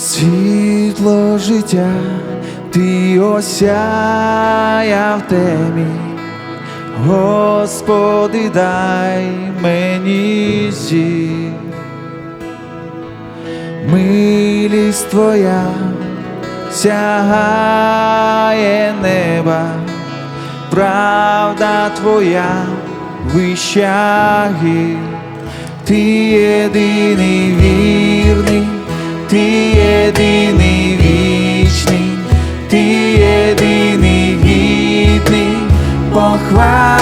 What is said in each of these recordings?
Світло життя, ти осяяв темі, Господи, дай мені зір. Милість Твоя сягає неба, правда Твоя вища гір. Ти єдиний вірний, ти єдиний вічний, ти єдиний гідний похвали,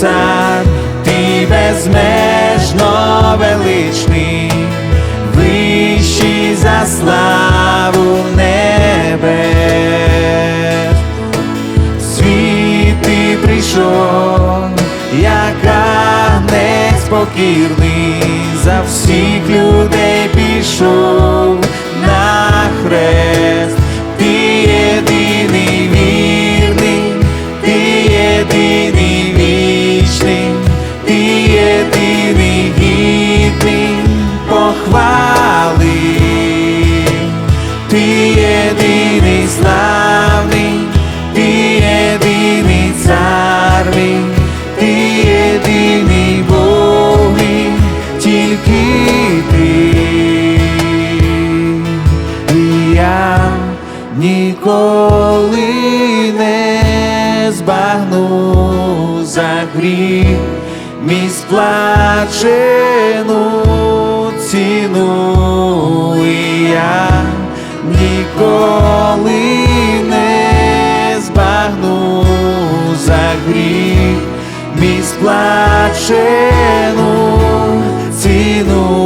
цар, ти безмежно величний, вищий за славу небес. Світ ти прийшов, як агнець покірний, за всіх людей пішов на хрест, єдиний славний, ти єдиний цар мій, ти єдиний Бог мій, тільки ти. Збагну за гріх мій сплачену ціну. І я мій сплачену ціну.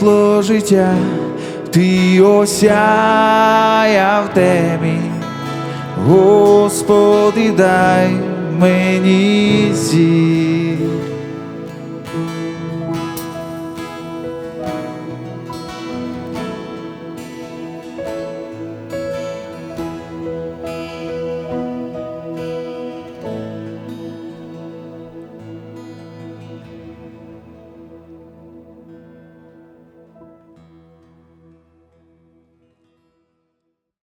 світло життя, ти осяяв темі, Господи, дай мені зір.